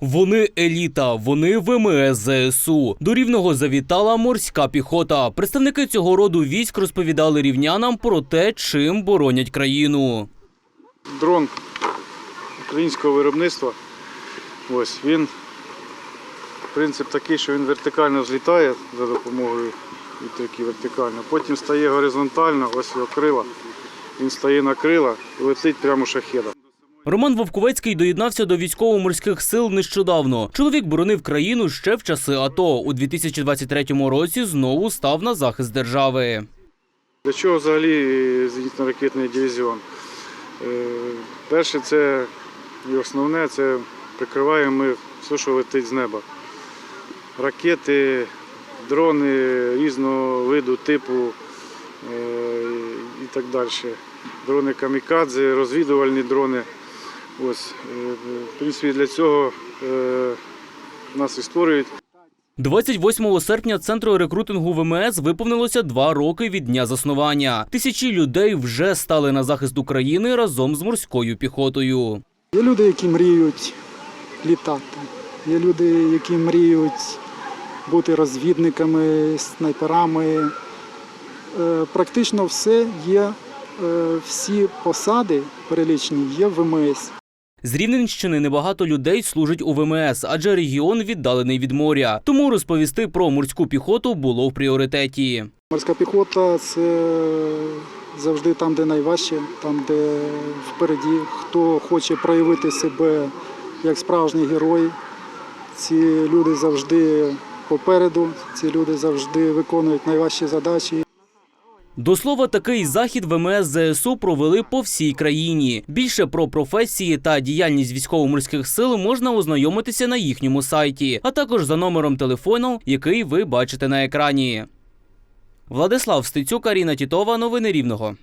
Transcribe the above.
Вони еліта, вони ВМС ЗСУ. До рівного завітала морська піхота. Представники цього роду військ розповідали рівнянам про те, чим боронять країну. дрон українського виробництва. Ось він принцип такий, що він вертикально злітає за допомогою вітряки вертикально. Потім стає горизонтально, ось його крила. Він стає на крила і летить прямо шахедом. Роман Вовковецький доєднався до військово-морських сил нещодавно. Чоловік боронив країну ще в часи АТО. У 2023 році знову став на захист держави. Для чого взагалі зенітно-ракетний дивізіон? Е, Перше, це і основне, це прикриваємо ми все, що летить з неба. Ракети, дрони різного виду, типу е, і так далі. Дрони камікадзе, розвідувальні дрони. Ось, е, в принципі, для цього е, нас і створюють. 28 серпня центру рекрутингу ВМС виповнилося два роки від дня заснування. Тисячі людей вже стали на захист України разом з морською піхотою. Є люди, які мріють літати. Є люди, які мріють бути розвідниками, снайперами. Е, Практично все є, всі посади перелічені є в ВМС. З Рівненщини небагато людей служить у ВМС, адже регіон віддалений від моря. Тому розповісти про морську піхоту було в пріоритеті. Морська піхота це завжди там, де найважче, там, де впереді. Хто хоче проявити себе як справжній герой, ці люди завжди попереду, ці люди завжди виконують найважчі задачі. До слова, такий захід ВМС ЗСУ провели по всій країні. Більше про професії та діяльність військово-морських сил можна ознайомитися на їхньому сайті, а також за номером телефону, який ви бачите на екрані. Владислав Стецюк, Аріна Тітова. Новини Рівного.